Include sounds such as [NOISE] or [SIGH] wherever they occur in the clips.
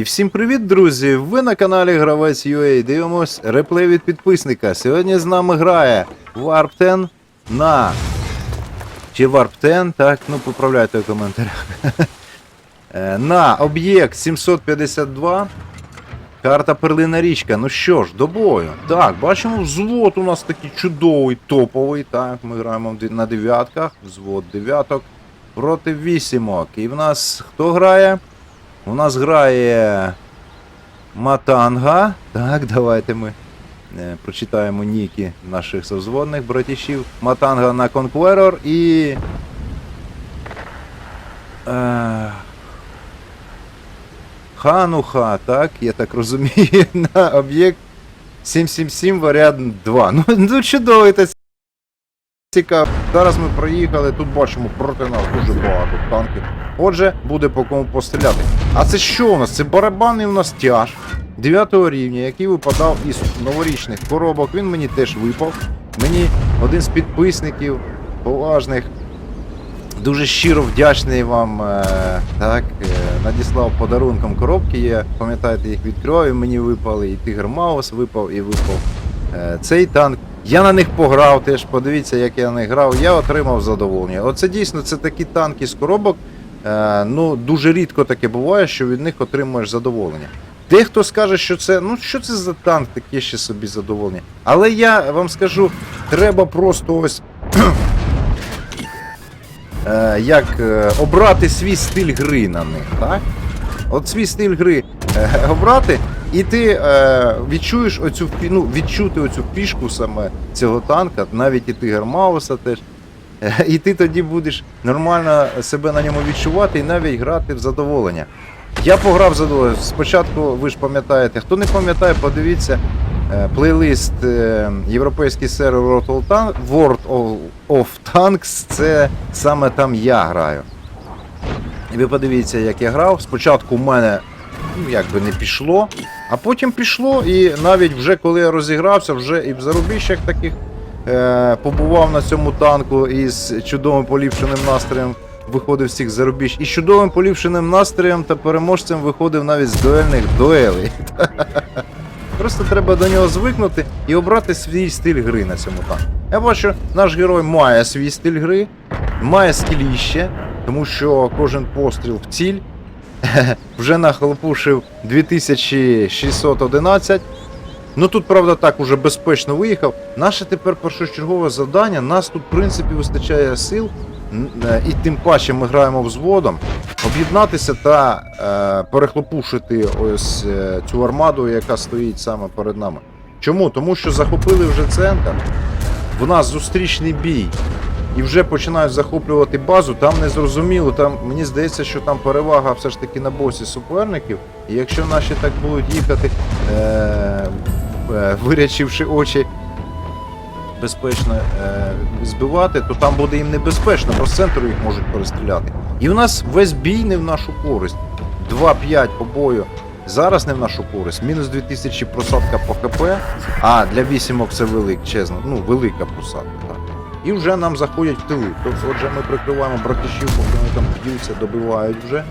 І всім привіт, друзі! Ви на каналі Гравець UA. Дивимось реплей від підписника. Сьогодні з нами грає 10 на. Чи 10, так, ну поправляйте в коментарях. [LAUGHS] Е, на об'єкт 752. Карта Перлина річка. Ну що ж, до бою. Так, бачимо, взвод у нас такий чудовий, топовий. Так, ми граємо на дев'ятках. Взвод дев'яток проти вісімок. І в нас хто грає? У нас грає Матанга. Так, давайте ми е, прочитаємо ніки наших совзводних братішів. Матанга на Conqueror і. Е, Хануха, так, я так розумію, [LAUGHS] на об'єкт 777 варіант 2. Ну, ну чудовий та цікаво. Зараз ми проїхали, тут бачимо проти нас дуже багато танків. Отже, буде по кому постріляти. А це що у нас? Це барабанний у нас тяж 9 рівня, який випадав із новорічних коробок. Він мені теж випав. Мені один з підписників поважних. Дуже щиро вдячний вам. Е, так, е, надіслав подарунком коробки. Я пам'ятаєте, їх відкривав, і мені випали, і Тигр Маус випав, і випав е, цей танк. Я на них пограв теж, подивіться, як я на них грав. Я отримав задоволення. Оце дійсно це такі танки з коробок. Е, ну, дуже рідко таке буває, що від них отримуєш задоволення. Дехто скаже, що це, ну що це за танк, таке ще собі задоволення. Але я вам скажу, треба просто ось. [CLEARS THROAT] е, як е, обрати свій стиль гри на них, так? От свій стиль гри е, обрати, і ти е, відчуєш оцю ну, відчути оцю фішку саме цього танка, навіть і Тигр Мауса теж. Е, І ти тоді будеш нормально себе на ньому відчувати і навіть грати в задоволення. Я пограв задоволення. Спочатку, ви ж пам'ятаєте, хто не пам'ятає, подивіться е, плейлист е, європейський сервер World of Tanks. Це саме там я граю. І ви подивіться, як я грав. Спочатку в мене ну, якби не пішло, а потім пішло, і навіть вже коли я розігрався, вже і в зарубіжжях таких е, побував на цьому танку із чудовим поліпшеним настроєм. Виходив з цих зарубіж. І чудовим поліпшеним настроєм та переможцем виходив навіть з дуельних дуелей. [LAUGHS] Просто треба до нього звикнути і обрати свій стиль гри на цьому танку. Я бачу, наш герой має свій стиль гри, має скіліще, тому що кожен постріл в ціль [LAUGHS] вже нахлопушив 2611. Ну тут, правда, так уже безпечно виїхав. Наше тепер першочергове завдання. Нас тут, в принципі, вистачає сил, е, і тим паче ми граємо взводом, об'єднатися та е, перехлопушити ось е, цю армаду, яка стоїть саме перед нами. Чому? Тому що захопили вже центр. В нас зустрічний бій. І вже починають захоплювати базу, там не зрозуміло. Там мені здається, що там перевага все ж таки на босі суперників. І якщо наші так будуть їхати, е, е, вирячивши очі, безпечно е, збивати, то там буде їм небезпечно, бо з центру їх можуть перестріляти. І в нас весь бій не в нашу користь. 2-5 по бою. Зараз не в нашу користь. Мінус 2000 просадка по ХП. А для вісімок це величезна, ну велика просадка. І вже нам заходять в тили. Тобто, отже, ми прикриваємо братішів, поки вони там б'ються, добивають вже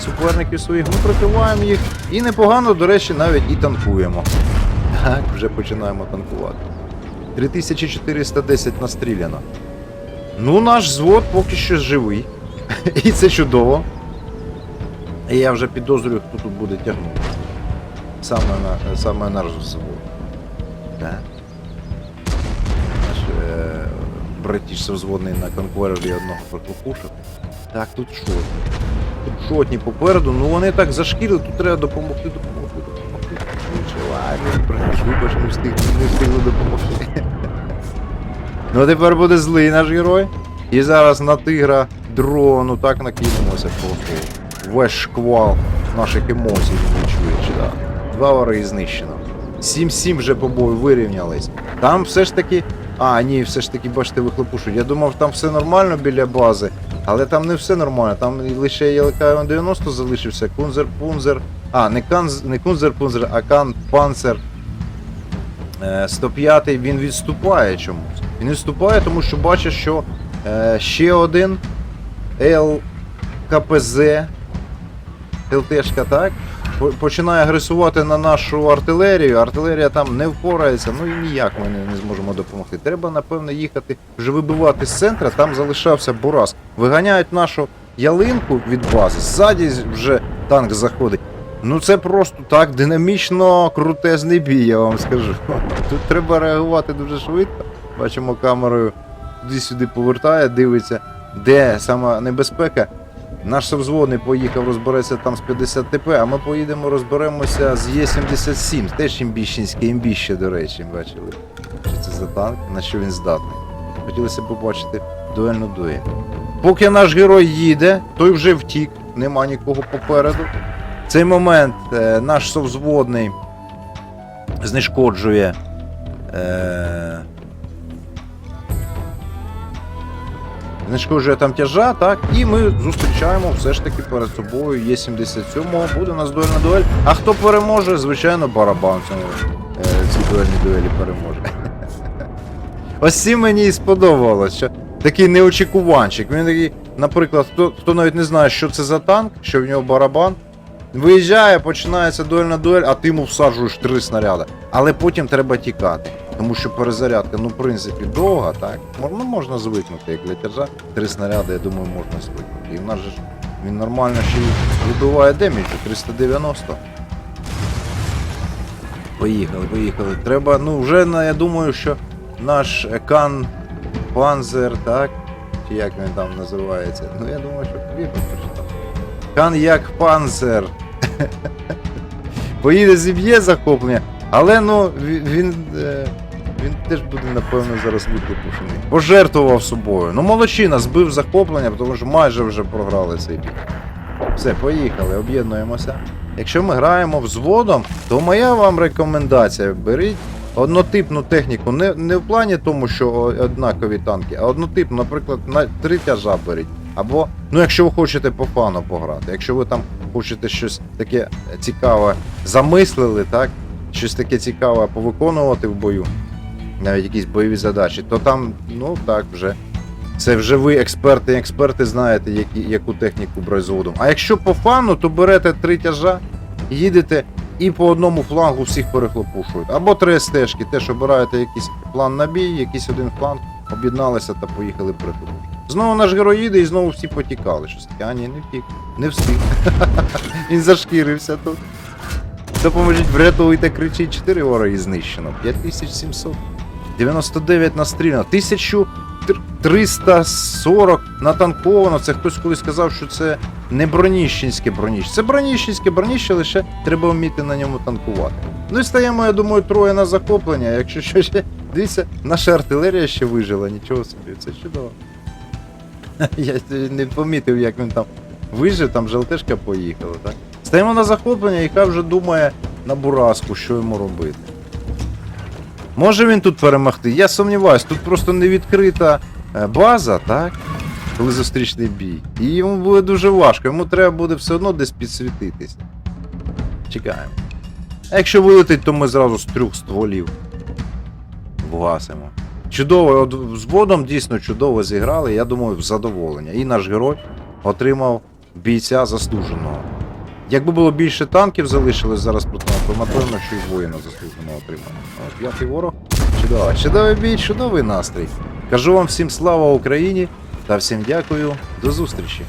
суперників своїх. Ми прикриваємо їх. І непогано, до речі, навіть і танкуємо. Так, вже починаємо танкувати. 3410 настріляно. Ну, наш звод поки що живий. [LAUGHS] І це чудово. І я вже підозрюю, хто тут буде тягнути. Саме, на, саме наш звод. Так. Братіш взводний на конкурері одного прокопушив. Так, тут шотні. Тут шотні попереду, ну вони так зашкірили, тут треба допомогти, допомогти, допомогти. Швидше, ладно, братіш, вибач, не встиг, не встигли допомогти. Ну тепер буде злий наш герой. І зараз на тигра дрону так накинемося просто. Весь шквал наших емоцій він відчує. Да. Два вари знищено. 7-7 вже по бою вирівнялись. Там все ж таки. А, ні, все ж таки, бачите, вихлопушують. Я думав, там все нормально біля бази, але там не все нормально. Там лише ЄЛК 90 залишився, Кунзер Пунзер. А, не, канз, не Кунзер Пунзер, а Кан Панцер. Е, 105 він відступає чомусь. Він відступає, тому що бачить, що е, ще один ЛКПЗ ЛТшка, так? По- починає агресувати на нашу артилерію. Артилерія там не впорається, ну і ніяк ми не, не зможемо допомогти. Треба, напевно, їхати вже вибивати з центра, там залишався Бурас. Виганяють нашу ялинку від бази, ззаді вже танк заходить. Ну це просто так динамічно крутезний бій, я вам скажу. [LAUGHS] Тут треба реагувати дуже швидко. Бачимо камерою туди-сюди повертає, дивиться, де сама небезпека. Наш совзводний поїхав, розбереться там з 50 ТП, а ми поїдемо, розберемося з Є-77, теж імбіщенське імбіще, до речі, бачили. Що це за танк, на що він здатний. Хотілося б побачити дуельну дуель. Поки наш герой їде, той вже втік, нема нікого попереду. В цей момент е, наш совзводний знешкоджує. Е, знешкоджує там тяжа, так, і ми зустрічаємо все ж таки перед собою Є-77, буде у нас дуельна дуель. А хто переможе? Звичайно, барабан в е, цій дуельній дуелі переможе. [LAUGHS] Ось цим мені і сподобалось, що такий неочікуванчик. Він такий, наприклад, хто, хто навіть не знає, що це за танк, що в нього барабан. Виїжджає, починається дуельна дуель, а ти йому всаджуєш три снаряди. Але потім треба тікати. Тому що перезарядка, ну, в принципі, довга, так? Ну, можна звикнути, як для тяжа. Три снаряди, я думаю, можна звикнути. І в нас же він нормально ще й вибиває деміджу 390. Поїхали, поїхали. Треба, ну, вже я думаю, що наш Кан Панзер, так? Чи як він там називається? Ну, я думаю, що вірно прочитав. Кан як Панзер. [LAUGHS] Поїде зіб'є захоплення, але ну він, він, теж буде, напевно, зараз викликушений. Пожертвував собою. Ну, молодчина, збив захоплення, тому що майже вже програли цей бій. Все, поїхали, об'єднуємося. Якщо ми граємо взводом, то моя вам рекомендація: беріть однотипну техніку. Не, не в плані тому, що однакові танки, а однотипну, наприклад, на три тяжа беріть. Або, ну, якщо ви хочете по фану пограти, якщо ви там хочете щось таке цікаве замислили, так? Щось таке цікаве повиконувати в бою, навіть якісь бойові задачі, то там, ну так, вже. Це вже ви експерти, експерти знаєте, які, яку техніку брати. А якщо по фану, то берете три тяжа, їдете і по одному флангу всіх перехлопушують. Або три стежки, теж обираєте якийсь план на бій, якийсь один фланг, об'єдналися та поїхали перехлопушувати. Знову наш герой їде і знову всі потікали. Щось таке, а ні, не втік, не встиг. [LAUGHS] Він зашкірився тут. Допоможіть, врятуйте, кричить, 4 вороги знищено. 5700. 99 настріляно. 1340 натанковано. Це хтось колись сказав, що це не броніщенське броніще. Це броніщенське броніще, лише треба вміти на ньому танкувати. Ну і стаємо, я думаю, троє на захоплення. Якщо що ще. Дивіться, наша артилерія ще вижила, нічого собі, це чудово. [LAUGHS] Я не помітив, як він там вижив, там желтешка поїхала, так? Стаємо на захоплення, хай вже думає на бураску, що йому робити. Може він тут перемогти? Я сумніваюсь, тут просто не відкрита е, база, так? Коли зустрічний бій. І йому буде дуже важко, йому треба буде все одно десь підсвітитись. Чекаємо. А якщо вилетить, то ми зразу з трьох стволів вгасимо. Чудово, от з водом дійсно чудово зіграли, я думаю, в задоволення. І наш герой отримав бійця заслуженого. Якби було більше танків залишилось зараз проти нас, то напевно, що і воїна заслуженого отримано. От, п'ятий ворог. Чудово. Чудовий бій, чудовий настрій. Кажу вам всім слава Україні та всім дякую. До зустрічі.